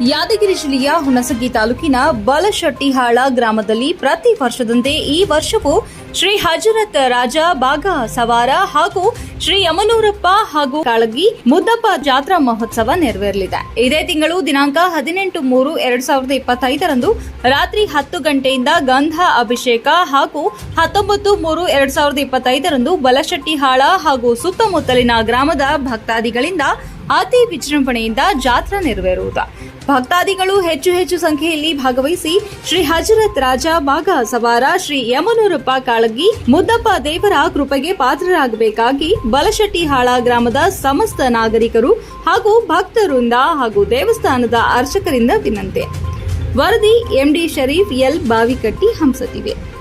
ಯಾದಗಿರಿ ಜಿಲ್ಲೆಯ ಹುಣಸಗಿ ತಾಲೂಕಿನ ಬಲಶಟ್ಟಿಹಾಳ ಗ್ರಾಮದಲ್ಲಿ ಪ್ರತಿ ವರ್ಷದಂತೆ ಈ ವರ್ಷವೂ ಶ್ರೀ ಹಜರತ್ ರಾಜ ಬಾಗ ಸವಾರ ಹಾಗೂ ಶ್ರೀ ಯಮನೂರಪ್ಪ ಹಾಗೂ ಕಾಳಗಿ ಮುದ್ದಪ್ಪ ಜಾತ್ರಾ ಮಹೋತ್ಸವ ನೆರವೇರಲಿದೆ. ಇದೇ ತಿಂಗಳು ದಿನಾಂಕ ಹದಿನೆಂಟು ಮೂರು ಎರಡ್ ಸಾವಿರದ ಇಪ್ಪತ್ತೈದರಂದು ರಾತ್ರಿ ಹತ್ತು ಗಂಟೆಯಿಂದ ಗಂಧ ಅಭಿಷೇಕ ಹಾಗೂ ಹತ್ತೊಂಬತ್ತು ಮೂರು ಎರಡ್ ಸಾವಿರದ ಇಪ್ಪತ್ತೈದರಂದು ಬಲಶೆಟ್ಟಿಹಾಳ ಹಾಗೂ ಸುತ್ತಮುತ್ತಲಿನ ಗ್ರಾಮದ ಭಕ್ತಾದಿಗಳಿಂದ ಅತಿ ವಿಜೃಂಭಣೆಯಿಂದ ಜಾತ್ರಾ ನೆರವೇರುವುದು. ಭಕ್ತಾದಿಗಳು ಹೆಚ್ಚು ಹೆಚ್ಚು ಸಂಖ್ಯೆಯಲ್ಲಿ ಭಾಗವಹಿಸಿ ಶ್ರೀ ಹಜರತ್ ರಾಜ ಬಾಗ ಸವಾರ ಶ್ರೀ ಯಮನೂರಪ್ಪ ಕಾಳಗಿ ಮುದ್ದಪ್ಪ ದೇವರ ಕೃಪೆಗೆ ಪಾತ್ರರಾಗಬೇಕಾಗಿ ಬಲಶೆಟ್ಟಿಹಾಳ ಗ್ರಾಮದ ಸಮಸ್ತ ನಾಗರಿಕರು ಹಾಗೂ ಭಕ್ತರಿಂದ ಹಾಗೂ ದೇವಸ್ಥಾನದ ಅರ್ಚಕರಿಂದ ವಿನಂತಿ. ವರದಿ ಎಂಡಿ ಶರೀಫ್ ಎಲ್ ಬಾವಿಕಟ್ಟಿ ಹಂಸತಿವೆ.